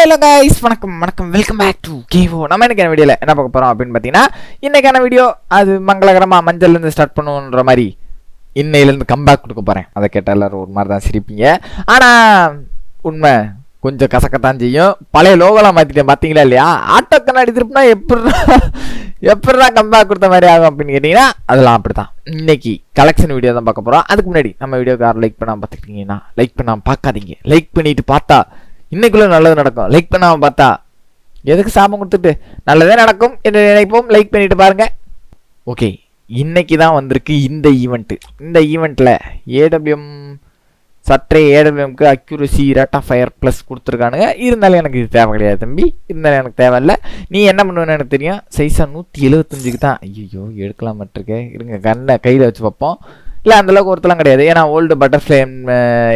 Hello guys வணக்கம் வணக்கம். Welcome back to Khelo நம்ம இன்னைக்கான வீடியோவில் என்ன பார்க்க போகிறோம் அப்படின்னு பார்த்தீங்கன்னா இன்னைக்கான வீடியோ அது மங்களகரமாக மஞ்சள்லேருந்து ஸ்டார்ட் பண்ணுன்ற மாதிரி இன்னையிலேருந்து கம்பேக் கொடுக்க போகிறேன் அதை கேட்டால் எல்லோரும் ஒரு மாதிரி தான் சிரிப்பீங்க. ஆனால் உண்மை கொஞ்சம் கசக்கத்தான் செய்யும். பழைய லோகலாம் மாற்றிட்டேன் பார்த்தீங்களா இல்லையா? ஆட்டோ கண்ணாடி திருப்பினா எப்படி எப்படிடா கம்பேக் கொடுத்த மாதிரி ஆகும் அப்படின்னு கேட்டிங்கன்னா அதெல்லாம் அப்படி தான் இன்னைக்கு கலெக்ஷன் வீடியோ தான் பார்க்க போகிறோம் அதுக்கு முன்னாடி நம்ம வீடியோக்கு யாரும் லைக் பண்ணாமல் பார்த்துக்கிட்டீங்கன்னா லைக் பண்ணாமல் பார்க்காதீங்க. லைக் பண்ணிட்டு பார்த்தா இன்னைக்குள்ள நல்லது நடக்கும். லைக் பண்ணாமல் பார்த்தா எதுக்கு சாபம் கொடுத்துட்டு? நல்லதே நடக்கும் என்று நினைப்போம். லைக் பண்ணிட்டு பாருங்க. ஓகே இன்னைக்கு தான் வந்திருக்கு இந்த ஈவெண்ட்டு இந்த ஈவெண்ட்டில் ஏடபிள்யூஎம் சற்றே ஏடபிள்யூஎம்க்கு accuracy rate of fire plus கொடுத்துருக்கானுங்க. இருந்தாலும் எனக்கு இது தேவை கிடையாது தம்பி. இருந்தாலும் எனக்கு தேவையில்லை நீ என்ன பண்ணுவேன்னு எனக்கு தெரியும். சைஸாக நூற்றி எழுபத்தஞ்சுக்கு தான். ஐயோ எடுக்கலாம் இருக்கே இருங்க கண்ணை கையில் வச்சு பார்ப்போம். இல்லை அந்தளவுக்கு ஒருத்தலாம் கிடையாது. ஏன்னா ஓல்டு பட்டர்ஃப்ளை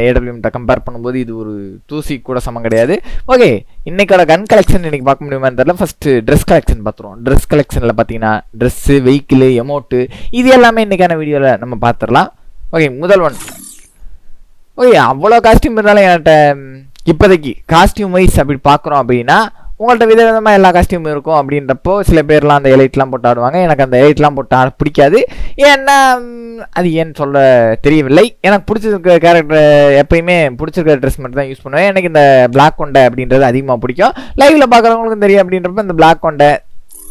ஏடபிள்யூஎம்கிட்ட கம்பேர் பண்ணும்போது இது ஒரு தூசி கூட சமம் கிடையாது. ஓகே இன்னைக்கோட கன் கலெக்ஷன் இன்னைக்கு பார்க்க முடியுமான்னு தெரியல. ஃபஸ்ட்டு ட்ரெஸ் கலெக்ஷன் பார்த்துருவோம். ட்ரெஸ் கலெக்ஷனில் பார்த்தீங்கன்னா ட்ரெஸ்ஸு வெஹிக்கிள் எமௌண்ட்டு இது எல்லாமே இன்றைக்கான வீடியோவில் நம்ம பார்த்துடலாம். ஓகே முதல் ஒன் ஓகே அவ்வளோ காஸ்டியூம் இருந்தாலும் என்கிட்ட இப்போதைக்கு காஸ்டியூம் வைஸ் அப்படி பார்க்குறோம் அப்படின்னா உங்கள்கிட்ட விதவிதமாக எல்லா காஸ்டியூம் இருக்கும் அப்படின்றப்போ சில பேர்லாம் அந்த எலைட்லாம் போட்டு ஆடுவாங்க. எனக்கு அந்த எலைட்லாம் போட்டு பிடிக்காது. ஏன்னா அது ஏன்னு சொல்ல தெரியவில்லை. எனக்கு பிடிச்சிருக்க கேரக்டர் எப்பயுமே பிடிச்சிருக்க ட்ரெஸ் மட்டும் தான் யூஸ் பண்ணுவேன். எனக்கு இந்த பிளாக் கொண்டை அப்படின்றது அதிகமாக பிடிக்கும். லைவில் பார்க்குறவங்களுக்கும் தெரியும் அப்படின்றப்ப இந்த பிளாக் கொண்டை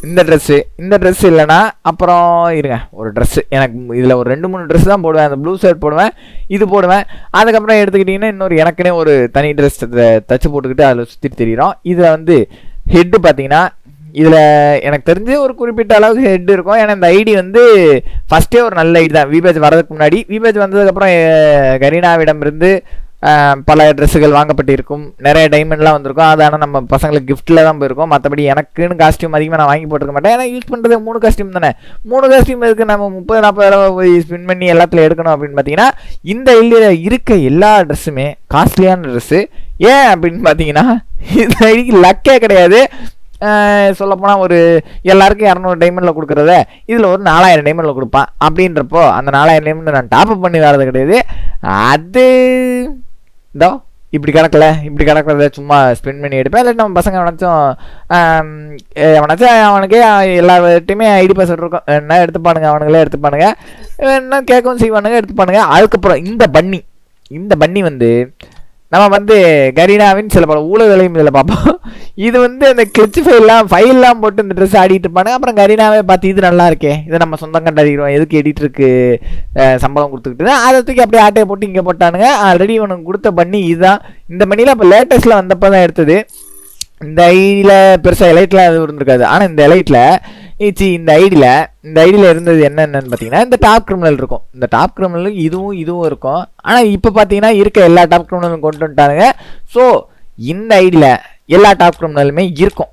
இந்த ட்ரெஸ்ஸு இந்த ட்ரெஸ் இல்லைன்னா அப்புறம் இருங்க. ஒரு ட்ரெஸ்ஸு எனக்கு இதில் ஒரு ரெண்டு மூணு ட்ரெஸ் தான் போடுவேன். அந்த ப்ளூ ஷர்ட் போடுவேன் இது போடுவேன். அதுக்கப்புறம் எடுத்துக்கிட்டிங்கன்னா இன்னொரு எனக்குனே ஒரு தனி ட்ரெஸ் தச்சு போட்டுக்கிட்டு அதில் சுற்றி தெரியும் இதில் வந்து ஹெட்டு பார்த்தீங்கன்னா இதில் எனக்கு தெரிஞ்சு ஒரு குறிப்பிட்ட அளவுக்கு ஹெட் இருக்கும். ஏன்னா இந்த ஐடி வந்து ஃபஸ்ட்டே ஒரு நல்ல ஐடி தான். விபேஜ் வரதுக்கு முன்னாடி விபேஜ் வந்ததுக்கப்புறம் கரீனாவிடம் இருந்து பல ட்ரெஸ்ஸுகள் வாங்கப்பட்டிருக்கும். நிறைய டைமண்ட்லாம் வந்திருக்கும். அது ஆனால் நம்ம பசங்களுக்கு கிஃப்ட்டில் தான் போயிருக்கோம். மற்றபடி எனக்குன்னு காஸ்டியூம் அதிகமாக நான் வாங்கி போட்டுருக்க மாட்டேன். ஏன்னா யூஸ் பண்ணுறது மூணு காஸ்டியூம் தானே. மூணு காஸ்டியூம் இருக்கு நம்ம முப்பது நாற்பது தடவை போய் ஸ்பின் பண்ணி எல்லாத்துல எடுக்கணும் அப்படின்னு பார்த்தீங்கன்னா இந்த ஐடியில் இருக்க எல்லா ட்ரெஸ்ஸுமே காஸ்ட்லியான ட்ரெஸ்ஸு ஏன் அப்படின்னு பார்த்தீங்கன்னா இது ஐடிக்கு லக்கே கிடையாது. சொல்லப்போனால் ஒரு எல்லாருக்கும் இரநூறு டைமண்டில் கொடுக்குறத இதில் ஒரு நாலாயிரம் டைமண்டில் கொடுப்பான். அப்படின்றப்போ அந்த நாலாயிரம் டைமண்ட் நான் டாப்அப் பண்ணி வரது கிடையாது. அது இதோ இப்படி கிடக்கல இப்படி கிடக்கிறத சும்மா ஸ்பெண்ட் பண்ணி எடுப்பேன். இல்லை நம்ம பசங்க எவனாச்சும் எவனாச்சும் அவனுக்கே எல்லார்ட்டையுமே ஐடி பாஸ்வேர்ட் இருக்கும். என்ன எடுத்துப்பானுங்க அவனுங்களே எடுத்துப்பானுங்க. என்ன கேட்கவும் செய்வானுங்க எடுத்துப்பானுங்க. அதுக்கப்புறம் இந்த பன்னி இந்த பன்னி வந்து நம்ம வந்து கரீனாவின் சில பல ஊழல்களையும் இதில் பார்ப்போம். இது வந்து அந்த கிளிச்சு ஃபைல்லாம் ஃபைல்லாம் போட்டு இந்த ட்ரெஸ் ஆடிட்டு இருப்பாங்க. அப்புறம் கரீனாவே பார்த்து இது நல்லா இருக்கே. இதை நம்ம சொந்தம் கண்டாடிக்கிறோம் எதுக்கு எடிட்டருக்கு சம்பளம் கொடுத்துக்கிட்டு. அதை தூக்கி அப்படியே ஆட்டையை போட்டு இங்கே போட்டானுங்க. ஆல்ரெடி இவனுக்கு கொடுத்த பண்ணி இதுதான். இந்த பண்ணியில் இப்போ லேட்டஸ்ட்டில் வந்தப்போ தான் எடுத்தது. இந்த ஐடியில் பெருசாக எலைட்டில் அது இருந்திருக்காது. ஆனால் இந்த எலைட்டில் சி இந்த ஐடியில் இந்த ஐடியில் இருந்தது என்னென்னு பார்த்தீங்கன்னா இந்த டாப் கிரிமினல் இருக்கும். இந்த டாப் கிரிமினல் இதுவும் இதுவும் இருக்கும். ஆனால் இப்போ பார்த்தீங்கன்னா இருக்க எல்லா டாப் கிரிமினலும் கொண்டு வந்துட்டானுங்க. ஸோ இந்த ஐடியில் எல்லா டாப் கிரிமினலுமே இருக்கும்.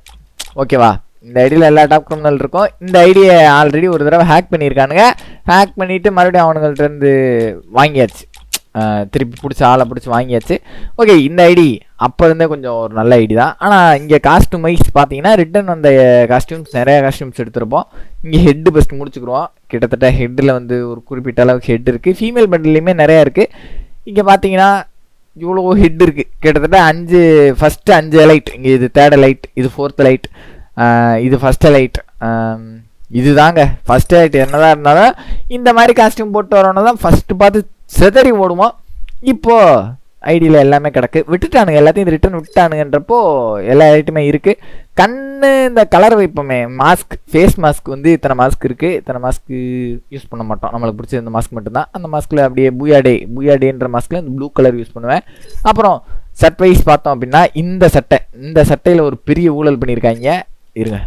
ஓகேவா இந்த ஐடியில் எல்லா டாப் கிரிமினல் இருக்கும். இந்த ஐடியை ஆல்ரெடி ஒரு தடவை ஹேக் பண்ணியிருக்கானுங்க. ஹேக் பண்ணிவிட்டு மறுபடியும் அவனுங்கள்ட்ட இருந்து வாங்கியாச்சு. திருப்பி பிடிச்சி ஆளை பிடிச்சி வாங்கியாச்சு. ஓகே இந்த ஐடி அப்போ இருந்தே கொஞ்சம் ஒரு நல்ல ஐடி தான். ஆனால் இங்கே காஸ்டியூமைஸ் பார்த்தீங்கன்னா ரிட்டன் வந்த காஸ்ட்யூம்ஸ் நிறைய காஸ்ட்யூம்ஸ் எடுத்திருப்போம். இங்கே ஹெட்டு பெஸ்ட் முடிச்சுக்கிறோம் கிட்டத்தட்ட ஹெட்டில் வந்து ஒரு குறிப்பிட்ட அளவுக்கு ஹெட் இருக்குது ஃபீமேல் பண்டிலையுமே நிறையா இருக்குது இங்கே பார்த்தீங்கன்னா இவ்வளோ ஹெட் இருக்குது கிட்டத்தட்ட அஞ்சு ஃபஸ்ட்டு அஞ்சு லைட் இங்கே இது தேர்ட் லைட் இது ஃபோர்த் லைட் இது ஃபஸ்ட்டு லைட் இதுதாங்க. ஃபஸ்ட் ஆக்ட் என்னதான் இருந்தாலும் இந்த மாதிரி காஸ்டியூம் போட்டு வரணும் தான் ஃபஸ்ட்டு பார்த்து செதறி ஓடுவோம் இப்போ ஐடியில் எல்லாமே கிடக்கு. விட்டுட்டானுங்க. எல்லாத்தையும் இது ரிட்டர்ன் விட்டானுங்கன்றப்போ எல்லா ஐட்டமே இருக்குது கண்ணு இந்த கலர் வைப்போமே. மாஸ்க் ஃபேஸ் மாஸ்க் வந்து இத்தனை மாஸ்க் இருக்குது இத்தனை மாஸ்க்கு யூஸ் பண்ண மாட்டோம். நம்மளுக்கு பிடிச்ச இந்த மாஸ்க் மட்டும்தான். அந்த மாஸ்கில் அப்படியே பூயாடே பூயாடேன்ற மாஸ்கில் இந்த ப்ளூ கலர் யூஸ் பண்ணுவேன். அப்புறம் சட் வைஸ் பார்த்தோம் அப்படின்னா இந்த சட்டை. இந்த சட்டையில் ஒரு பெரிய ஊழல் பண்ணியிருக்காங்க. இருங்க.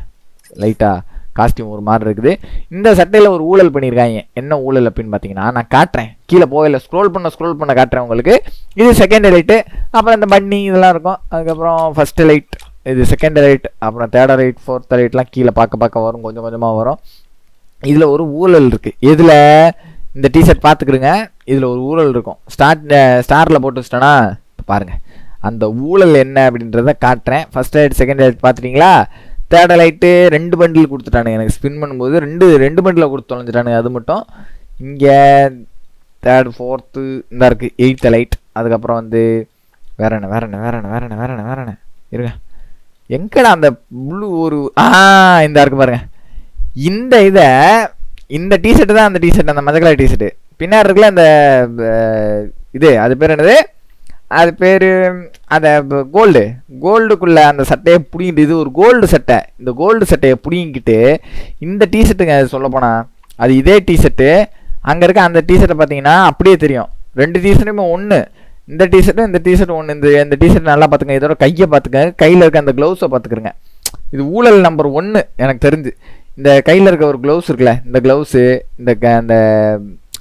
லைட்டாக காஸ்டியூம் ஒரு மாதிரி இருக்குது. இந்த சட்டையில் ஒரு ஊழல் பண்ணியிருக்காங்க. என்ன ஊழல் அப்படின்னு பார்த்தீங்கன்னா நான் காட்டுறேன். கீழே போகல. ஸ்க்ரோல் பண்ண ஸ்க்ரோல் பண்ண காட்டுறேன் உங்களுக்கு. இது செகண்ட் லைட்டு அப்புறம் இந்த பன்னி இதெல்லாம் இருக்கும். அதுக்கப்புறம் ஃபஸ்ட்டு லைட் இது செகண்ட் லைட் அப்புறம் தேர்ட் லைட் ஃபோர்த் லைட்லாம் கீழே பார்க்க பார்க்க வரும். கொஞ்சம் கொஞ்சமாக வரும். இதில் ஒரு ஊழல் இருக்குது இதில் இந்த டிஷர்ட் பார்த்துக்கிடுங்க. இதில் ஒரு ஊழல் இருக்கும். ஸ்டார்ட் ஸ்டாரில் போட்டு வச்சிட்டேன்னா பாருங்கள் பாருங்க. அந்த ஊழல் என்ன அப்படின்றத காட்டுறேன். ஃபஸ்ட் லைட் செகண்ட் லைட் பார்த்துட்டிங்களா? தேர்ட் லைட்டு ரெண்டு பண்டில் கொடுத்துட்டானுங்க. எனக்கு ஸ்பின் பண்ணும்போது ரெண்டு ரெண்டு பண்டில் கொடுத்து தொலைஞ்சிட்டானுங்க. அது மட்டும் இங்கே தேர்ட் ஃபோர்த்து இந்த இருக்குது எயித்து லைட் அதுக்கப்புறம் வந்து வேற என்ன வேற என்ன வேற என்ன வேற என்ன வேற என்ன வேற என்ன? இருங்க. எங்கடா அந்த ப்ளூ ஒரு ஆ இந்த இருக்கு பாருங்க. இந்த இதை இந்த டிஷர்ட் தான் அந்த டிஷர்ட் அந்த மஞ்சள் கலர் டிஷர்ட் பின்னாடி இருக்குல்ல அந்த இது அது பேர் என்னது? அது பேர் அந்த கோல்டு கோல்டுக்குள்ளே அந்த சட்டையை பிடிங்கிட்டு இது ஒரு கோல்டு சட்டை. இந்த கோல்டு சட்டையை பிடிங்கிட்டு இந்த டிஷர்ட்டுங்க சொல்ல சொல்லப்போனால் அது இதே டிஷர்ட்டு அங்கே இருக்க அந்த டிஷர்ட்டை பார்த்தீங்கன்னா அப்படியே தெரியும். ரெண்டு டிஷர்ட்டுமே ஒன்று இந்த டிஷர்ட்டும் இந்த டிஷர்ட் ஒன்று இந்த இந்த டிஷர்ட் நல்லா பார்த்துங்க இதோட கையை பார்த்துக்கங்க கையில் இருக்க அந்த க்ளவுஸை பார்த்துக்கிறங்க இது ஊழல் நம்பர் ஒன்று எனக்கு தெரிஞ்சு. இந்த கையில் இருக்க ஒரு க்ளவுஸ் இருக்குல்ல இந்த க்ளவுஸு இந்த க- அந்த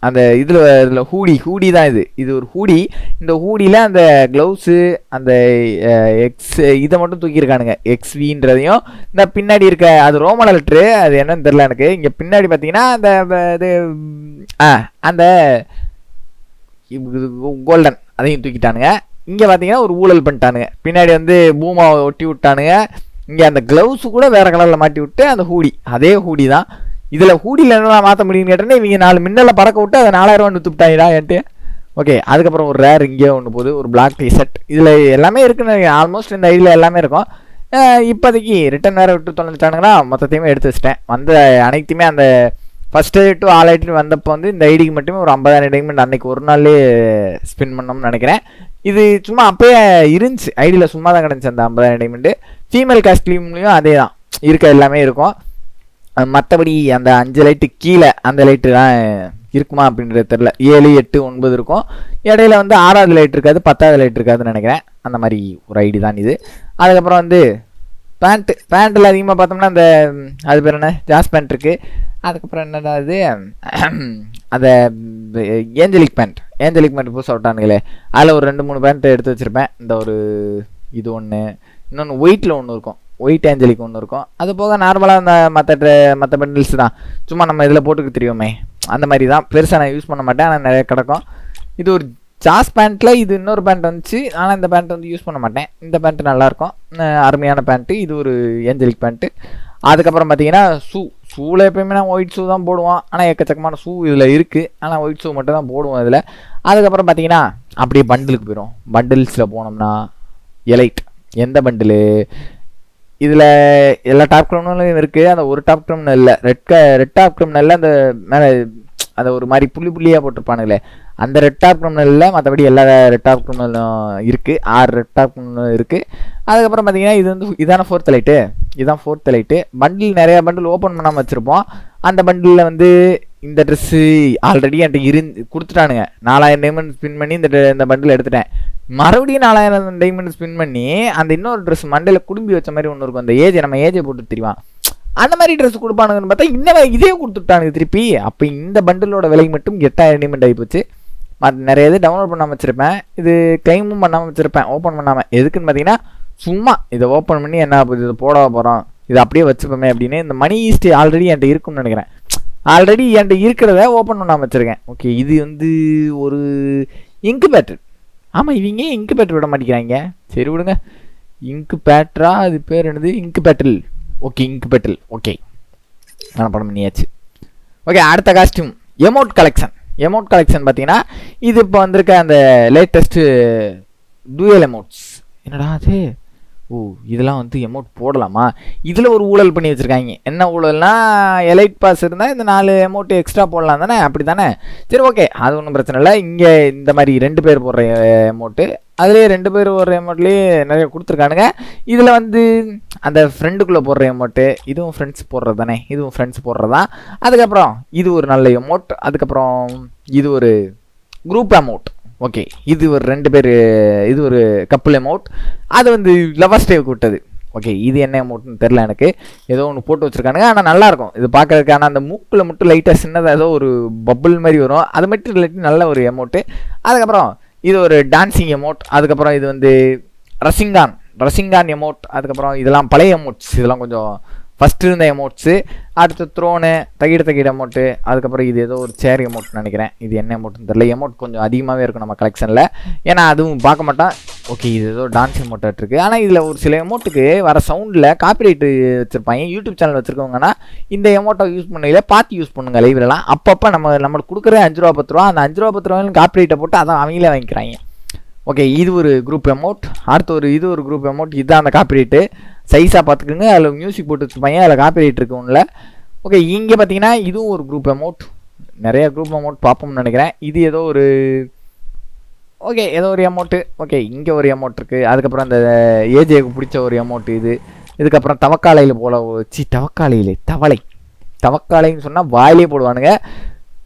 அந்த இதில் இதில் ஹூடி ஹூடி தான் இது. இது ஒரு ஹூடி. இந்த ஹூடியில் அந்த க்ளவுஸு அந்த எக்ஸ் இதை மட்டும் தூக்கியிருக்கானுங்க. எக்ஸ்வின்றதையும் இந்த பின்னாடி இருக்க அது ரோமன லெட்ரு அது என்னன்னு தெரில எனக்கு. இங்கே பின்னாடி பார்த்தீங்கன்னா அந்த இது ஆ அந்த கோல்டன் அதையும் தூக்கிட்டானுங்க. இங்கே பார்த்தீங்கன்னா ஒரு ஊழல் பண்ணிட்டானுங்க. பின்னாடி வந்து பூமாவை ஒட்டி விட்டானுங்க. இங்கே அந்த க்ளவுஸு கூட வேறு கலரில் மாட்டி விட்டு அந்த ஹூடி. அதே ஹூடி தான். இதில் ஹூடியில் என்ன மாற்ற முடியும்னு கேட்டேன்னா இவங்க நாலு மின்னலை பறக்க விட்டு அதை நாலாயிரம் ரூபா வித்துட்டாங்கடா என்ட்டு. ஓகே அதுக்கப்புறம் ஒரு ரேர் இங்கே ஒன்று போகுது ஒரு பிளாக் டிஷர்ட் இதில் எல்லாமே இருக்குன்னு ஆல்மோஸ்ட் இந்த ஐடியில் எல்லாமே இருக்கும். இப்போதைக்கு ரிட்டன் வேறு விட்டு தொலைஞ்சிட்டானுங்கன்னா மொத்தத்தையுமே எடுத்து வச்சிட்டேன். வந்த அனைத்துமே அந்த ஃபஸ்ட்டு டு ஆல் ஐடி வந்தப்போ வந்து இந்த ஐடிக்கு மட்டுமே ஒரு ஐம்பதாயிரம் டைமண்ட் அன்னைக்கு ஒரு நாள்லேயே ஸ்பின் பண்ணோம்னு நினைக்கிறேன். இது சும்மா அப்போயே இருந்துச்சு. ஐடியில் சும்மா தான் கிடந்துச்சு அந்த ஐம்பதாயிரம் டைமண்டு ஃபீமேல் காஸ்ட்லியூம்லேயும் அதே தான் இருக்க எல்லாமே இருக்கும். மற்றபடி அந்த அஞ்சு லைட்டு கீழே அந்த லைட்டுலாம் இருக்குமா அப்படின்றது தெரில ஏழு எட்டு ஒன்பது இருக்கும். இடையில வந்து ஆறாவது லைட் இருக்காது பத்தாவது லைட் இருக்காதுன்னு நினைக்கிறேன். அந்த மாதிரி ஒரு ஐடி தான் இது. அதுக்கப்புறம் வந்து பேண்ட்டு பேண்ட்டில் அதிகமாக பார்த்தோம்னா அந்த அது பேர் என்ன? ஜாஸ் பேண்ட் இருக்குது அதுக்கப்புறம் என்னடாது அந்த ஏஞ்சலிக் பேண்ட் ஏஞ்சலிக் பேண்ட் புதுசாக விட்டானுங்களே. அதில் ஒரு ரெண்டு மூணு பேண்ட் எடுத்து வச்சுருப்பேன். இந்த ஒரு இது ஒன்று இன்னொன்று ஒயிட்டில் ஒன்று இருக்கும். ஒயிட் ஏஞ்சலிக் ஒன்று இருக்கும். அது போக நார்மலாக அந்த மற்ற மற்ற பண்டில்ஸ் தான். சும்மா நம்ம இதில் போட்டுக்க தெரியுமே. அந்த மாதிரி தான். பெருசாக நான் யூஸ் பண்ண மாட்டேன். ஆனால் நிறைய கிடக்கும். இது ஒரு ஜாஸ் பேண்ட்டில் இது இன்னொரு பேண்ட் வந்துச்சு. ஆனால் இந்த பேண்ட் வந்து யூஸ் பண்ண மாட்டேன். இந்த பேண்ட்டு நல்லாயிருக்கும் அருமையான பேண்ட்டு இது ஒரு ஏஞ்சலிக் பேண்ட்டு அதுக்கப்புறம் பார்த்தீங்கன்னா ஷூ ஷூவில் எப்பயுமே நான் ஒயிட் ஷூ தான் போடுவோம் ஆனால் எக்கச்சக்கமான ஷூ இதில் இருக்குது ஆனால் ஒயிட் ஷூ மட்டும் தான் போடுவோம் இதில். அதுக்கப்புறம் பார்த்தீங்கன்னா அப்படியே பண்டிலுக்கு போயிடும் பண்டில்ஸில் போனோம்னா எலைட் எந்த பண்டிலு இதில் எல்லா டாப் கிரிமினலும் இருக்குது அந்த ஒரு டாப் கிரிமினல் இல்லை. ரெட் க ரெட் டாப் கிரிமினலில் அந்த மேலே அந்த ஒரு மாதிரி புள்ளி புள்ளியாக போட்டிருப்பானுங்களே. அந்த ரெட் டாப் கிரிமினலில் மற்றபடி எல்லா ரெட் டாப் கிரிமினலும் இருக்குது ஆறு ரெட் டாப் கிரிமினலும் இருக்குது அதுக்கப்புறம் பார்த்தீங்கன்னா இது வந்து இதான ஃபோர்த் லைட்டு இதுதான் ஃபோர்த் லைட்டு பண்டில் நிறையா பண்டில் ஓப்பன் பண்ணாமல் வச்சுருப்போம். அந்த பண்டிலில் வந்து இந்த ட்ரெஸ்ஸு ஆல்ரெடி என்கிட்ட இருந்து கொடுத்துட்டானுங்க. நாலாயிரம் நேம் ஸ்பின் பண்ணி இந்த இந்த பண்டில் எடுத்துட்டேன். மறுபடியும் நாலாயிரம் டைமண்ட் ஸ்பின் பண்ணி அந்த இன்னொரு ட்ரெஸ் மண்டையில் குடும்பி வச்ச மாதிரி ஒன்று இருக்கும். அந்த ஏஜை நம்ம ஏஜை போட்டு தெரியுமா? அந்த மாதிரி ட்ரெஸ் கொடுப்பானுங்கன்னு பார்த்தா இன்னும் இதே கொடுத்துட்டானுங்க திருப்பி. அப்போ இந்த பண்டிலோட விலை மட்டும் எட்டாயிரம் டைமண்ட் ஆகிப்போச்சு மற்ற நிறைய இது டவுன்லோட் பண்ணாமல் வச்சுருப்பேன். இது கிளைமும் பண்ணாமல் வச்சுருப்பேன். ஓப்பன் பண்ணாமல் எதுக்குன்னு பார்த்தீங்கன்னா சும்மா இதை ஓப்பன் பண்ணி என்ன ஆகுது? இதை போட போகிறோம் இதை அப்படியே வச்சுப்போமே அப்படின்னு இந்த மணி ஈஸ்ட் ஆல்ரெடி என்கிட்ட இருக்கும்னு நினைக்கிறேன். ஆல்ரெடி என்கிட்ட இருக்கிறத ஓப்பன் பண்ணாமல் வச்சுருக்கேன். ஓகே இது வந்து ஒரு இன்குபேட்டர் ஆமாம் இவங்க இன்குபேட்டர் விட மாட்டேங்கிறாங்க? சரி விடுங்க. இங்கு பேட்டரா அது பேர் என்னது? இன்குபேட்டல் ஓகே இன்குபேட்டல் ஓகே நான் படம் பண்ணியாச்சு. ஓகே அடுத்த costume amount collection amount collection பார்த்தீங்கன்னா இது இப்போ வந்திருக்க அந்த லேட்டஸ்ட்டு டூயல் எமௌண்ட்ஸ் என்னடா அது? ஓ இதெல்லாம் வந்து எமௌண்ட் போடலாமா? இதில் ஒரு ஊழல் பண்ணி வச்சுருக்காங்க. என்ன ஊழல்னா எலைட் பாஸ் இருந்தால் இந்த நாலு எமௌண்ட் எக்ஸ்ட்ரா போடலாம் தானே? அப்படி தானே சரி ஓகே அது ஒன்றும் பிரச்சனை இல்லை. இங்கே இந்த மாதிரி ரெண்டு பேர் போடுற அமௌண்ட்டு அதுலேயே ரெண்டு பேர் போடுற அமௌண்ட்லேயே நிறைய கொடுத்துருக்கானுங்க. இதில் வந்து அந்த ஃப்ரெண்டுக்குள்ளே போடுற அமௌண்ட்டு இதுவும் ஃப்ரெண்ட்ஸ் போடுறது தானே? இதுவும் ஃப்ரெண்ட்ஸ் போடுறது? தான் அதுக்கப்புறம் இது ஒரு நல்ல அமௌண்ட் அதுக்கப்புறம் இது ஒரு குரூப் அமௌண்ட் ஓகே இது ஒரு ரெண்டு பேர் இது ஒரு கப்புள் அமௌண்ட் அது வந்து லவர்ஸ் டேவுக்கு விட்டது ஓகே இது என்ன அமௌண்ட்னு தெரில எனக்கு. ஏதோ ஒன்று போட்டு வச்சுருக்கானுங்க. ஆனால் நல்லாயிருக்கும். இது பார்க்குறதுக்கு ஆனால் அந்த மூக்கில் மட்டும் லைட்டாக சின்னதாக ஏதோ ஒரு பப்புள் மாதிரி வரும். அது மட்டும் இல்லாட்டி நல்ல ஒரு அமௌண்ட்டு அதுக்கப்புறம் இது ஒரு டான்சிங் அமௌண்ட் அதுக்கப்புறம் இது வந்து ரசிங்கான். ரசிங்கான் எமௌண்ட் அதுக்கப்புறம் இதெல்லாம் பழைய எமோட்ஸ் இதெல்லாம் கொஞ்சம் ஃபஸ்ட்டு இருந்த எமௌண்ட்ஸு அடுத்து த்ரோனு தகிட தகிட எமௌண்ட்டு அதுக்கப்புறம் இது ஏதோ ஒரு சேர் எமௌண்ட் நினைக்கிறேன். இது என்ன எமௌண்ட்னு தெரியல. எமௌண்ட் கொஞ்சம் அதிகமாகவே இருக்கும் நம்ம கலெக்ஷனில் ஏன்னா அதுவும் பார்க்க மாட்டோம் ஓகே இது ஏதோ டான்ஸ் எமௌண்ட் இருக்குது ஆனால் இதில் ஒரு சில எமௌண்ட்டுக்கு வர சவுண்டில் காப்பிரைட்டு வச்சுருப்பாங்க யூடியூப் சேனல் வச்சுருக்கவங்கன்னா இந்த எமௌண்ட்டை யூஸ் பண்ணையில் பார்த்து யூஸ் பண்ணுங்க லைவ்லலாம் அப்பப்போ நம்ம நம்மளுக்கு கொடுக்குற அஞ்சு ரூபா பத்து ரூபா அந்த அஞ்சு ரூபா பத்து ரூபாயும் காப்பிரைட்டை போட்டு அதை அவங்களே வாங்கிக்கிறாங்க. ஓகே இது ஒரு குரூப் அமௌண்ட் அடுத்து ஒரு இது ஒரு குரூப் அமௌண்ட் இதுதான் அந்த காப்பிரைட்டு சைஸாக பார்த்துக்குங்க. அதில் மியூசிக் போட்டு வச்சுருப்பாங்க அதில் காப்பிரைட் இருக்கு ஒன்றில் ஓகே இங்கே பார்த்தீங்கன்னா இதுவும் ஒரு குரூப் அமௌண்ட் நிறைய குரூப் அமௌண்ட் பார்ப்போம்னு நினைக்கிறேன். இது ஏதோ ஒரு ஓகே ஏதோ ஒரு அமௌண்ட்டு ஓகே இங்கே ஒரு அமௌண்ட் இருக்குது அதுக்கப்புறம் அந்த ஏஜேக்கு பிடிச்ச ஒரு அமௌண்ட் இது. இதுக்கப்புறம் தவக்காலையில் போல சி தவக்காலையில் தவளை. தவக்காலைன்னு சொன்னால் வாயிலே போடுவானுங்க.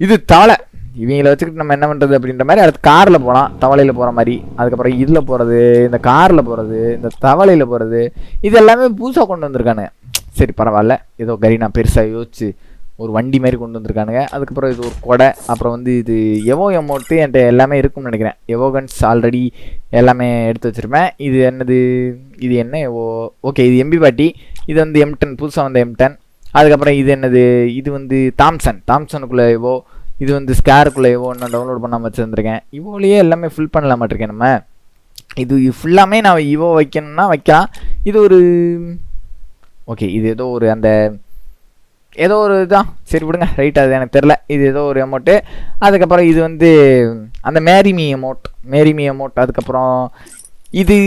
இது தவளை. இவங்களை வச்சுக்கிட்டு நம்ம என்ன பண்ணுறது அப்படின்ற மாதிரி அடுத்து காரில் போகலாம் தவளையில் போகிற மாதிரி. அதுக்கப்புறம் இதில் போகிறது இந்த காரில் போகிறது இந்த தவளையில் போகிறது இது எல்லாமே புதுசாக கொண்டு வந்திருக்கானுங்க. சரி பரவாயில்ல. ஏதோ கரீனா பெருசாக யோசிச்சு ஒரு வண்டி மாதிரி கொண்டு வந்திருக்கானுங்க. அதுக்கப்புறம் இது ஒரு கொடை அப்புறம் வந்து இது எவோ அமௌண்ட்டு என்கிட்ட எல்லாமே இருக்கும்னு நினைக்கிறேன். எவோகன்ஸ் ஆல்ரெடி எல்லாமே எடுத்து வச்சுருப்பேன். இது என்னது? இது என்ன எவோ? ஓகே இது எம்பி பாட்டி இது வந்து எம்டன் புதுசாக வந்த எம்டன் அதுக்கப்புறம் இது என்னது? இது வந்து தாம்சன் தாம்சனுக்குள்ளே எவோ இது வந்து ஸ்கேருக்குள்ளே எவோ நான் டவுன்லோட் பண்ணாமல் வச்சுருந்துருக்கேன். இவோலேயே எல்லாமே ஃபில் பண்ணல மாட்டிருக்கேன் நம்ம. இது ஃபுல்லாமே நான் இவோ வைக்கணும்னா வைக்கலாம். இது ஒரு ஓகே இது ஏதோ ஒரு அந்த ஏதோ ஒரு இதுதான் சரி விடுங்க ரைட் அது எனக்கு தெரில இது ஏதோ ஒரு அமௌண்ட்டு அதுக்கப்புறம் இது வந்து அந்த மேரிமி அமௌண்ட் மேரிமி அமௌண்ட் அதுக்கப்புறம் இது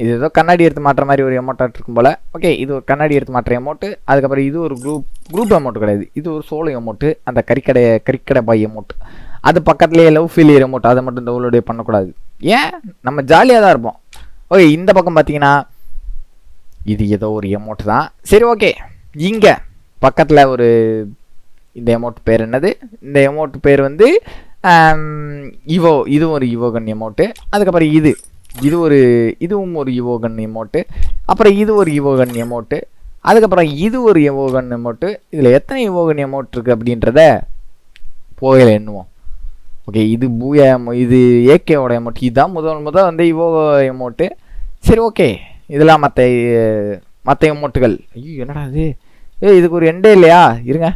இது ஏதோ கண்ணாடி எடுத்து மாற்ற மாதிரி ஒரு அமௌண்ட்டாக இருக்கும் போல். ஓகே இது ஒரு கண்ணாடி எடுத்து மாற்ற எமௌண்ட்டு அதுக்கப்புறம் இது ஒரு குரூப் குரூப் அமௌண்ட் கிடையாது. இது ஒரு சோலோ எமௌண்ட்டு அந்த கறிக்கடை கறிக்கடை பாய் எமௌண்ட் அது பக்கத்துலேயே லவ் ஃபெயிலியர் எமௌண்ட் அதை மட்டும் டவுன்லோடே பண்ணக்கூடாது. ஏன்? நம்ம ஜாலியாக தான் இருப்போம். ஓகே இந்த பக்கம் பார்த்தீங்கன்னா இது ஏதோ ஒரு எமௌண்ட் தான். சரி ஓகே இங்கே பக்கத்தில் ஒரு இந்த எமௌண்ட் பேர் என்னது? இந்த எமௌண்ட் பேர் வந்து இவோ இது ஒரு இவோகன் எமௌண்ட்டு அதுக்கப்புறம் இது. இது ஒரு இதுவும் ஒரு யுவோகன் எமோட்டு அப்புறம் இது ஒரு யுவோகன் எமோட்டு அதுக்கப்புறம் இது ஒரு இவோகன் எமோட்டு இதில் எத்தனை இவோகன் அமௌண்ட் இருக்குது அப்படின்றத போகையில் எண்ணுவோம். ஓகே இது பூயா இது ஏகேவோட அமௌண்ட் இதுதான் முதல் முதல் வந்து இவோ எமோட்டு. சரி ஓகே இதெல்லாம் மற்ற மற்ற எமோட்டுகள். ஐயோ என்னடா இது? ஏய் இதுக்கு ஒரு எண்டே இல்லையா? இருங்க.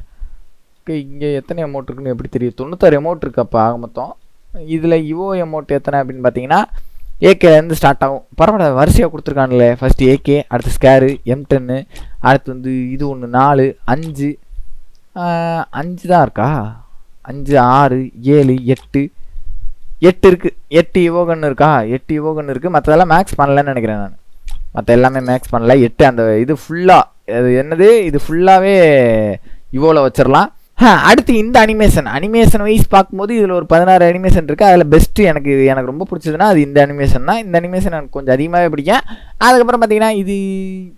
ஓகே இங்கே எத்தனை அமௌண்ட் இருக்குன்னு எப்படி தெரியும்? தொண்ணூத்தாறு அமௌண்ட் இருக்கு அப்போ ஆக மொத்தம். இதில் இவோ எமோட் எத்தனை அப்படின்னு பார்த்தீங்கன்னா ஏகேலேருந்து ஸ்டார்ட் ஆகும். பரவாயில்ல வரிசையாக கொடுத்துருக்கானுங்களே. ஃபஸ்ட்டு ஏகே அடுத்து ஸ்கேரு எம் டென்னு அடுத்து வந்து இது ஒன்று நாலு அஞ்சு. அஞ்சு தான் இருக்கா? அஞ்சு ஆறு ஏழு எட்டு. எட்டு இருக்குது எட்டு இவோகன் இருக்கா? எட்டு இவோகன் இருக்குது மற்றதெல்லாம் மேக்ஸ் பண்ணலன்னு நினைக்கிறேன் நான். மற்ற எல்லாமே மேக்ஸ் பண்ணல. எட்டு அந்த இது ஃபுல்லாக அது என்னது? இது ஃபுல்லாகவே இவோவில் வச்சிடலாம் அடுத்து இந்த அனிமேஷன் அனிமேஷன் வைஸ் பார்க்கும்போது இதில் ஒரு பதினாறு அனிமேஷன் இருக்குது அதில் பெஸ்ட்டு எனக்கு எனக்கு ரொம்ப பிடிச்சதுன்னா அது இந்த அனிமேஷன் தான். இந்த அனிமேஷன் எனக்கு கொஞ்சம் அதிகமாகவே பிடிக்கும். அதுக்கப்புறம் பார்த்தீங்கன்னா இது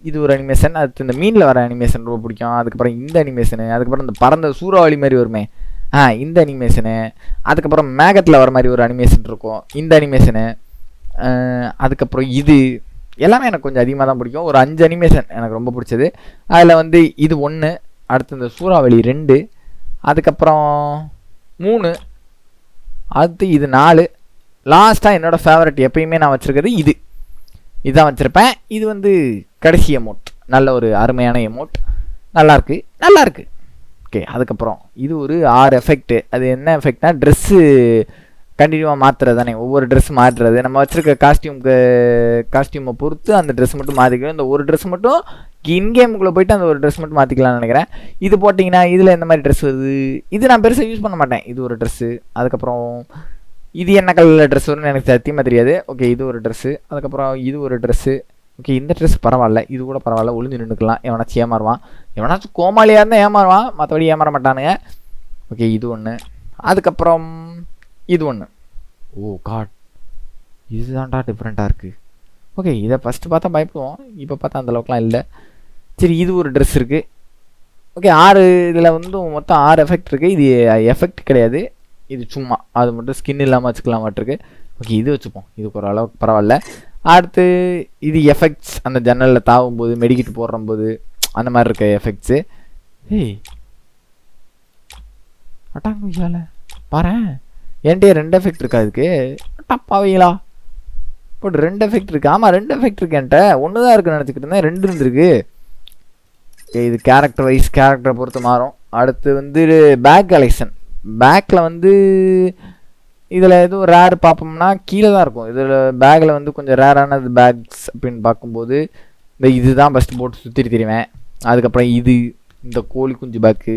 இது ஒரு அனிமேஷன் அடுத்து இந்த மீனில் வர அனிமேஷன் ரொம்ப பிடிக்கும். அதுக்கப்புறம் இந்த அனிமேஷனு அதுக்கப்புறம் இந்த பறந்த சூறாவளி மாதிரி வருமே. ஆ இந்த அனிமேஷனு அதுக்கப்புறம் மேகத்தில் வர மாதிரி ஒரு அனிமேஷன் இருக்கும். இந்த அனிமேஷனு அதுக்கப்புறம் இது. எல்லாமே எனக்கு கொஞ்சம் அதிகமாக தான் பிடிக்கும். ஒரு அஞ்சு அனிமேஷன் எனக்கு ரொம்ப பிடிச்சது. அதில் வந்து இது ஒன்று அடுத்து இந்த சூறாவளி ரெண்டு அதுக்கப்புறம் மூணு அடுத்து இது நாலு. லாஸ்ட்டாக என்னோடய ஃபேவரட் எப்பயுமே நான் வச்சுருக்கிறது இது. இதுதான் வச்சுருப்பேன். இது வந்து கடைசி எமோட் நல்ல ஒரு அருமையான எமோட் நல்லாயிருக்கு நல்லாயிருக்கு ஓகே அதுக்கப்புறம் இது ஒரு ஆறு எஃபெக்ட்டு அது என்ன எஃபெக்ட்னா ட்ரெஸ்ஸு கண்டினியூவாக மாற்றுறது தானே? ஒவ்வொரு ட்ரெஸ் மாற்றுறது. நம்ம வச்சுருக்க காஸ்டியூம்க்கு காஸ்டியூமை பொறுத்து அந்த ட்ரெஸ் மட்டும் மாற்றிக்கணும் இந்த ஒரு ட்ரெஸ் மட்டும் இன்கேமுக்குள்ளே போயிட்டு அந்த ஒரு ட்ரெஸ் மட்டும் மாற்றிக்கலாம்னு நினைக்கிறேன். இது போட்டிங்கன்னா இதில் எந்த மாதிரி ட்ரெஸ் வருது. இது நான் பெருசாக யூஸ் பண்ண மாட்டேன். இது ஒரு ட்ரெஸ்ஸு அதுக்கப்புறம் இது என்ன கலரில் ட்ரெஸ் வரும்னு எனக்கு சத்தியமாக தெரியாது. ஓகே இது ஒரு ட்ரெஸ்ஸு அதுக்கப்புறம் இது ஒரு ட்ரெஸ்ஸு ஓகே இந்த ட்ரெஸ் பரவாயில்ல. இது கூட பரவாயில்ல. ஒளிஞ்சு நின்றுக்கலாம் எவனாச்சும் ஏமாறுவான். எவனாச்சும் கோமாளியாக இருந்தால் ஏமாறுவான். மற்றபடி ஏமாற மாட்டானுங்க. ஓகே இது ஒன்று அதுக்கப்புறம் இது ஒன்று ஓ காட் இதுதான்டா டிஃப்ரெண்ட்டாக இருக்குது ஓகே இதை ஃபஸ்ட்டு பார்த்தா பயப்படுவோம். இப்போ பார்த்தா அந்தளவுக்குலாம் இல்லை. சரி இது ஒரு ட்ரெஸ் இருக்குது ஓகே ஆறு இதில் வந்து மொத்தம் ஆறு எஃபெக்ட் இருக்குது இது எஃபெக்ட் கிடையாது. இது சும்மா. அது மட்டும் ஸ்கின் இல்லாமல் வச்சுக்கலாம் மாட்டிருக்கு. ஓகே இது வச்சுப்போம். இதுக்கு ஒரு அளவுக்கு பரவாயில்ல. அடுத்து இது எஃபெக்ட்ஸ் அந்த ஜன்னலில் தாவும் போது மெடிக்கிட்டு போடுறம்போது அந்த மாதிரி இருக்க எஃபெக்ட்ஸு ஏய் அட்டாங்க பாரு என்கிட்ட ரெண்டு எஃபெக்ட் இருக்கா அதுக்கு டப்பாவீங்களா போட்டு ரெண்டு எஃபெக்ட் இருக்கு. ஆமாம் ரெண்டு எஃபெக்ட் இருக்கு என்கிட்ட. ஒன்று தான் இருக்குன்னு நினச்சிக்கிட்டு இருந்தேன் ரெண்டு இருந்திருக்கு. இது கேரக்டர் வைஸ் கேரக்டரை பொறுத்து மாறும். அடுத்து வந்து பேக் கலெக்ஷன் பேக்கில் வந்து இதில் எதுவும் ரேர் பார்ப்போம்னா கீழே தான் இருக்கும். இதில் பேக்கில் வந்து கொஞ்சம் ரேரானது பேக்ஸ் அப்படின்னு பார்க்கும்போது இந்த இதுதான் ஃபஸ்ட்டு போட்டு சுற்றிட்டு தெரியுவேன் அதுக்கப்புறம் இது இந்த கோழி குஞ்சு பேக்கு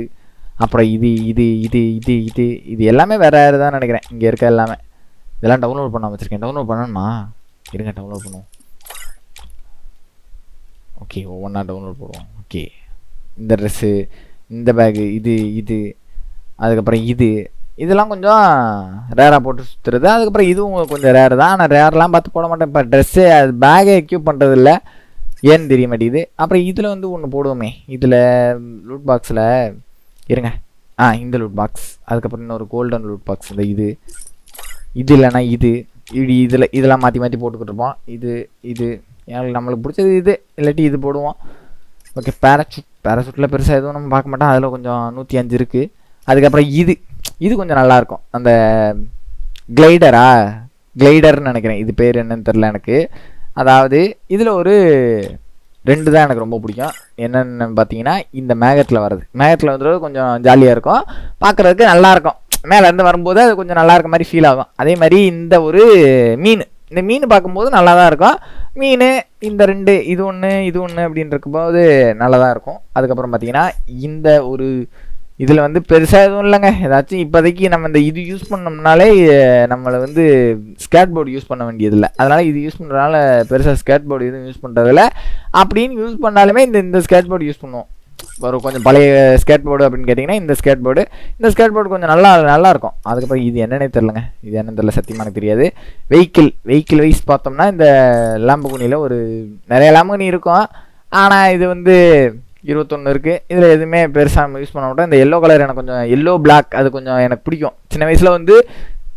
அப்புறம் இது இது இது இது இது இது எல்லாமே வேறு வேறு தான் நினைக்கிறேன். இங்கே இருக்க எல்லாமே. இதெல்லாம் டவுன்லோட் பண்ண வச்சுருக்கேன். டவுன்லோட் பண்ணணுமா? இருங்க டவுன்லோட் பண்ணுவோம். ஓகே ஒவ்வொன்றா டவுன்லோட் போடுவோம். ஓகே இந்த ட்ரெஸ்ஸு இந்த பேகு இது இது. அதுக்கப்புறம் இது. இதெல்லாம் கொஞ்சம் ரேராக போட்டு சுற்றுறது அதுக்கப்புறம் இதுவும் கொஞ்சம் ரேர் தான். ஆனால் ரேர்லாம் பார்த்து போட மாட்டேன். இப்போ ட்ரெஸ்ஸு அது பேகை எக்யூப் பண்ணுறதில்ல ஏன்னு தெரிய மாட்டேங்குது. அப்புறம் இதில் வந்து ஒன்று போடுவோமே. இதில் லூட் பாக்ஸில் இருங்க. ஆ இந்த லூட் பாக்ஸ் அதுக்கப்புறம் இன்னொரு கோல்டன் லூட் பாக்ஸ் இந்த இது. இது இல்லைன்னா இது. இப்படி இதில் இதெல்லாம் மாற்றி மாற்றி போட்டுக்கிட்டு இருப்போம். இது இது. எனக்கு நம்மளுக்கு பிடிச்சது இது. இல்லாட்டி இது போடுவோம். ஓகே பேராசூட் பேராசூட்டில் பெருசாக எதுவும் நம்ம பார்க்க மாட்டோம். அதில் கொஞ்சம் நூற்றி அஞ்சு இருக்குது அதுக்கப்புறம் இது. இது கொஞ்சம் நல்லாயிருக்கும் அந்த கிளைடரா கிளைடர்னு நினைக்கிறேன். இது பேர் என்னன்னு தெரில எனக்கு. அதாவது இதில் ஒரு ரெண்டு தான் எனக்கு ரொம்ப பிடிக்கும். என்னென்னு பார்த்தீங்கன்னா இந்த மேகத்தில் வர்றது. மேகத்தில் வந்துடுறது கொஞ்சம் ஜாலியாக இருக்கும். பார்க்குறதுக்கு நல்லாயிருக்கும். மேலேருந்து வரும்போது அது கொஞ்சம் நல்லா இருக்க மாதிரி ஃபீல் ஆகும். அதே மாதிரி இந்த ஒரு மீன். இந்த மீன் பார்க்கும்போது நல்லா தான் இருக்கும். மீன் இந்த ரெண்டு இது ஒன்று இது ஒன்று அப்படின்னு இருக்கும்போது நல்லா தான் இருக்கும். அதுக்கப்புறம் பார்த்தீங்கன்னா இந்த ஒரு இதில் வந்து பெருசாக எதுவும் இல்லைங்க. ஏதாச்சும் இப்போதைக்கு நம்ம இந்த இது யூஸ் பண்ணோம்னாலே நம்மளை வந்து ஸ்கேட் போர்டு யூஸ் பண்ண வேண்டியதில்லை. அதனால் இது யூஸ் பண்ணுறதுனால பெருசாக ஸ்கேட் போர்டு எதுவும் யூஸ் பண்ணுறதில்ல அப்படின்னு யூஸ் பண்ணாலுமே இந்த இந்த ஸ்கேட் போர்டு யூஸ் பண்ணுவோம். ஒரு கொஞ்சம் பழைய ஸ்கேட் போர்டு அப்படின்னு கேட்டிங்கன்னா இந்த ஸ்கேட் போர்டு இந்த ஸ்கேட் போர்டு கொஞ்சம் நல்லா நல்லாயிருக்கும் அதுக்கப்புறம் இது என்னன்னே தெரிலங்க இது என்னன்னு தெரில சத்தியமாக எனக்கு தெரியாது. வெஹிக்கிள் வெஹிக்கிள் வைஸ் பார்த்தோம்னா இந்த லாம்புகுனியில் ஒரு நிறைய லாம்புகுனி இருக்கும். ஆனால் இது வந்து இருபத்தொன்று இருக்குது இதில் எதுவுமே பெருசாக நம்ம யூஸ் பண்ண மாட்டோம். இந்த எல்லோ கலர் எனக்கு கொஞ்சம் எல்லோ பிளாக் அது கொஞ்சம் எனக்கு பிடிக்கும். சின்ன வயசில் வந்து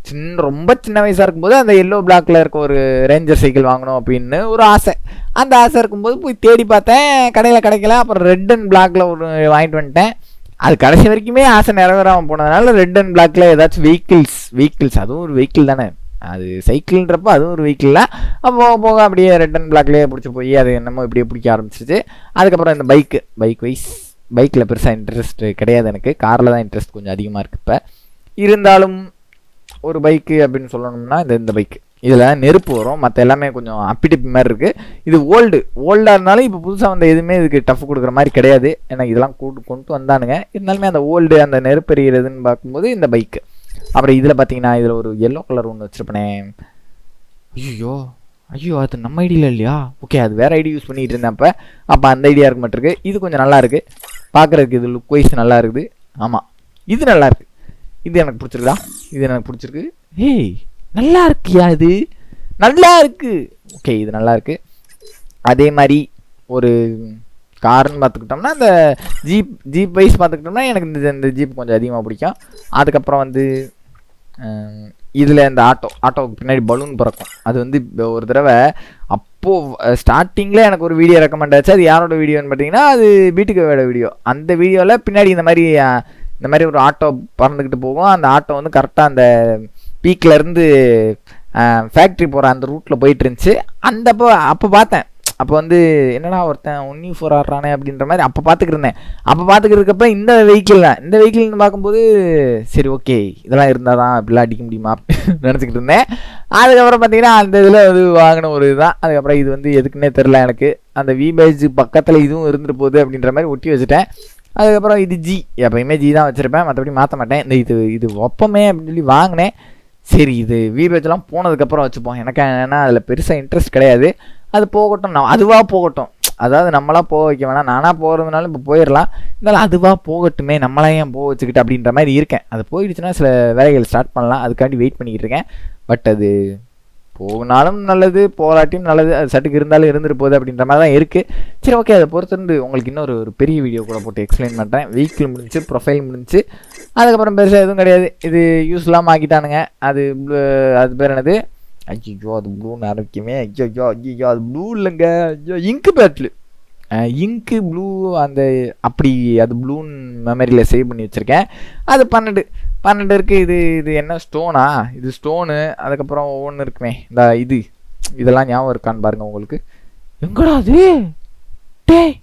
சின்ன ரொம்ப சின்ன வயசாக இருக்கும்போது அந்த எல்லோ பிளாக்கில் இருக்க ஒரு ரேஞ்சர் சைக்கிள் வாங்கணும் அப்படின்னு ஒரு ஆசை. அந்த ஆசை இருக்கும்போது போய் தேடி பார்த்தேன். கடையில் கிடைக்கல. அப்புறம் ரெட் அண்ட் பிளாக்கில் ஒரு வாங்கிட்டு வந்துட்டேன். அது கடைசி வரைக்குமே ஆசை நிறைவேறாமல் போனதுனால ரெட் அண்ட் பிளாக்கில் ஏதாச்சும் வெஹிக்கிள்ஸ் வெஹிக்கிள்ஸ் அதுவும் ஒரு வெஹிக்கிள் தானே. அது சைக்கிள்ன்றப்போ அதுவும் ஒரு வெஹிக்கிள் தான் அப்போ போக போக அப்படியே ரெட் அண்ட் பிளாக்லேயே பிடிச்சி போய் அது என்னமோ இப்படியே பிடிக்க ஆரம்பிச்சிச்சு அதுக்கப்புறம் இந்த பைக்கு பைக் வைஸ் பைக்கில் பெருசாக இன்ட்ரெஸ்ட்டு கிடையாது எனக்கு. காரில் தான் இன்ட்ரெஸ்ட் கொஞ்சம் அதிகமாக இருக்குது இப்போ. இருந்தாலும் ஒரு பைக்கு அப்படின்னு சொல்லணும்னா இந்த இந்த பைக்கு இதில் நெருப்பு வரும். மற்ற எல்லாமே கொஞ்சம் அப்பிடிப்பு மாதிரி இருக்குது இது ஓல்டு ஓல்டாக இருந்தாலும் இப்போ புதுசாக வந்த எதுவுமே இதுக்கு டஃப் கொடுக்குற மாதிரி கிடையாது. ஏன்னா இதெல்லாம் கூட்டு கொண்டு வந்தானுங்க. இருந்தாலுமே அந்த ஓல்டு அந்த நெருப்பு எறிகிறதுன்னு பார்க்கும்போது இந்த பைக்கு அப்புறம் இதில் பார்த்தீங்கன்னா இதில் ஒரு எல்லோ கலர் ஒன்று வச்சுருப்பேனே. ஐயோ ஐயோ அது நம்ம ஐடியில் இல்லையா? ஓகே அது வேறு ஐடி யூஸ் பண்ணிகிட்டு இருந்தேன் அப்போ. அப்போ அந்த ஐடியா இருக்க? மாட்டிருக்கு இது கொஞ்சம் நல்லா இருக்குது பார்க்குறதுக்கு இது லுக் வைஸ் நல்லா இருக்குது. ஆமாம் இது நல்லாயிருக்கு இது எனக்கு பிடிச்சிருக்குதா இது எனக்கு பிடிச்சிருக்கு. ஏய் நல்லா இருக்கியா இது? நல்லா இருக்கு. ஓகே இது நல்லா இருக்கு. அதே மாதிரி ஒரு கார்னு பார்த்துக்கிட்டோம்னா இந்த ஜீப் ஜீப் வைஸ் பார்த்துக்கிட்டோம்னா எனக்கு இந்த இந்த ஜீப் கொஞ்சம் அதிகமாக பிடிக்கும். அதுக்கப்புறம் வந்து இதில் இந்த ஆட்டோ ஆட்டோவுக்கு பின்னாடி பலூன் பறக்கும். அது வந்து ஒரு தடவை அப்போது ஸ்டார்டிங்கில் எனக்கு ஒரு வீடியோ ரெக்கமெண்ட் ஆச்சு. அது யாரோட வீடியோன்னு பார்த்தீங்கன்னா அது வீட்டுக்கு வீடியோ அந்த வீடியோவில் பின்னாடி இந்த மாதிரி இந்த மாதிரி ஒரு ஆட்டோ பறந்துக்கிட்டு போகும். அந்த ஆட்டோ வந்து கரெக்டாக அந்த பீக்ல இருந்து ஃபேக்ட்ரி போகிற அந்த ரூட்டில் போயிட்டு இருந்துச்சு. அந்த அப்போ அப்போ பார்த்தேன். அப்போ வந்து என்னடா ஒருத்தன் ஒன்னி ஃபோர் ஆடுறானே அப்படின்ற மாதிரி அப்போ பார்த்துக்கிருந்தேன் அப்போ பார்த்துக்கிறதுக்கப்ப இந்த வெஹிக்கிள் தான். இந்த வெஹிக்கிள்னு பார்க்கும்போது சரி ஓகே இதெல்லாம் இருந்தால் தான் இப்படிலாம் அடிக்க முடியுமா நினச்சிக்கிட்டு இருந்தேன். அதுக்கப்புறம் பார்த்தீங்கன்னா அந்த இதில் அது வாங்கின ஒரு இதுதான். அதுக்கப்புறம் இது வந்து எதுக்குன்னே தெரில எனக்கு. அந்த விபேஜ் பக்கத்தில் இதுவும் இருந்துட்டு போகுது அப்படின்ற மாதிரி ஒட்டி வச்சுட்டேன். அதுக்கப்புறம் இது ஜி எப்பயுமே ஜி தான் வச்சுருப்பேன். மற்றபடி மாற்ற மாட்டேன். இந்த இது இது ஒப்பமே அப்படின்னு சொல்லி வாங்கினேன். சரி இது வீரேஜ்லாம் போனதுக்கப்புறம் வச்சுப்போம். எனக்கு ஏன்னா அதில் பெருசாக இன்ட்ரெஸ்ட் கிடையாது. அது போகட்டும். நான் அதுவாக போகட்டும். அதாவது நம்மளாக போக வைக்க வேணாம். நானாக போகிறதுனால இப்போ போயிடலாம் இருந்தாலும் அதுவாக போகட்டுமே. நம்மளா ஏன் போக வச்சுக்கிட்டு அப்படின்ற மாதிரி இருக்கேன். அது போயிடுச்சுன்னா சில வேலைகள் ஸ்டார்ட் பண்ணலாம். அதுக்காண்டி வெயிட் பண்ணிக்கிட்டு இருக்கேன். பட் அது போனாலும் நல்லது போராட்டியும் நல்லது அது சட்டுக்கு இருந்தாலும் இருந்துட்டு போகுது அப்படின்ற மாதிரி தான் இருக்குது சரி ஓகே அதை பொறுத்திருந்து உங்களுக்கு இன்னொரு ஒரு பெரிய வீடியோ கூட போட்டு எக்ஸ்பிளைன் பண்ணுறேன் வீக்கில் முடிஞ்சு ப்ரொஃபைல் முடிஞ்சு அதுக்கப்புறம் பெருசாக எதுவும் கிடையாது. இது யூஸ் இல்லாமல் ஆக்கிட்டானுங்க அது அது பேர் என்னது? ஐயோ அது ப்ளூன்னு ஆரம்பிக்குமே. ஐயோ ஐயோ அது ப்ளூ இல்லைங்க. ஐயோ இங்கு பேட்லு இங்கு ப்ளூ அந்த அப்படி அது ப்ளூன்னு மெமரியில் சேவ் பண்ணி வச்சுருக்கேன். அது பன்னெண்டு. பன்னெண்டு இருக்குது இது இது என்ன ஸ்டோனா இது ஸ்டோனு அதுக்கப்புறம் ஒவ்வொன்று இருக்குமே. இந்த இது இதெல்லாம் ஞாபகம் இருக்கான்னு பாருங்க உங்களுக்கு. எங்கடா அது? டேய்!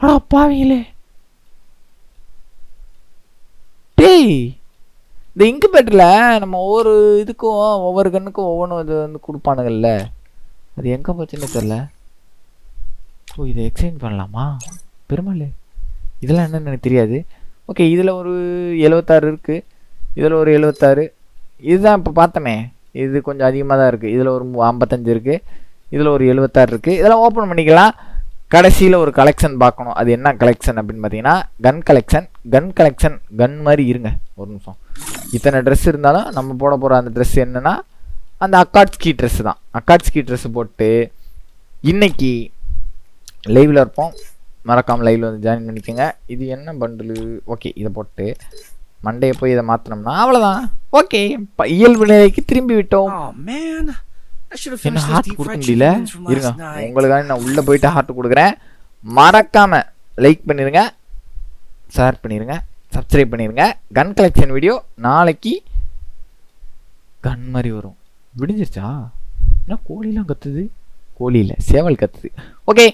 அடா பாவீங்களே. டேய்! இந்த இன்குபேட்டரில் நம்ம ஒவ்வொரு இதுக்கும் ஒவ்வொரு கண்ணுக்கும் ஒவ்வொன்றும் இது வந்து கொடுப்பானுங்கல்ல. அது எங்கே போச்சுன்னு தெரில ஓ இதை எக்ஸ்சேஞ்ச் பண்ணலாமா? பெருமாள். இதெல்லாம் என்னன்னு எனக்கு தெரியாது. ஓகே இதில் ஒரு எழுபத்தாறு இருக்குது இதில் ஒரு எழுபத்தாறு இதுதான் இப்போ பார்த்தோமே. இது கொஞ்சம் அதிகமாக தான் இருக்குது இதில் ஒரு ஐம்பத்தஞ்சு இருக்குது இதில் ஒரு எழுபத்தாறு இருக்குது இதெல்லாம் ஓப்பன் பண்ணிக்கலாம். கடைசியில் ஒரு கலெக்ஷன் பார்க்கணும். அது என்ன கலெக்ஷன் அப்படின்னு பார்த்தீங்கன்னா கன் கலெக்ஷன் கன் கலெக்ஷன் கன் மாதிரி இருங்க. ஒரு நிமிஷம். இத்தனை ட்ரெஸ் இருந்தாலும் நம்ம போட போகிற அந்த ட்ரெஸ் என்னென்னா அந்த அக்காட்ஸ்கி ட்ரெஸ்ஸு தான். அக்காட்ஸ்கி ட்ரெஸ் போட்டு இன்னைக்கு லைவில் இருப்போம். மறக்காமல் லைவில் வந்து ஜாயின் பண்ணிக்கோங்க. இது என்ன பண்டிலு ஓகே இதை போட்டு மண்டையை போய் இதை மாற்றினோம்னா அவ்வளோதான் ஓகே இயல்பு நிலைக்கு திரும்பி விட்டோம். Oh என்ன ஹார்ட் கொடுக்க முடியல? இருங்க. உங்களுக்காக நான் உள்ளே போயிட்டு ஹார்ட் கொடுக்குறேன். மறக்காம லைக் பண்ணிருங்க. ஷேர் பண்ணிருங்க. சப்ஸ்கிரைப் பண்ணிருங்க. கன் கலெக்ஷன் வீடியோ நாளைக்கு கன் மாதிரி வரும். விடிஞ்சிருச்சா? என்ன கோழிலாம் கத்துது? கோழி இல்லை சேவல் கத்துது. ஓகே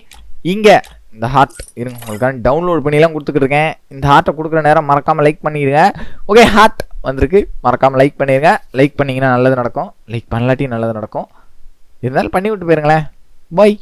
இங்கே இந்த ஹார்ட் இருங்க உங்களுக்கான டவுன்லோட் பண்ணிலாம் கொடுத்துக்கிட்டு இருக்கேன். இந்த ஹார்ட்டை கொடுக்குற நேரம் மறக்காமல் லைக் பண்ணிடுங்க. ஓகே ஹார்ட் வந்திருக்கு. மறக்காமல் லைக் பண்ணிடுங்க. லைக் பண்ணிங்கன்னா நல்லது நடக்கும். லைக் பண்ணலாட்டி நல்லது நடக்கும். இருந்தாலும் பண்ணி விட்டு போயிருங்களேன். பாய்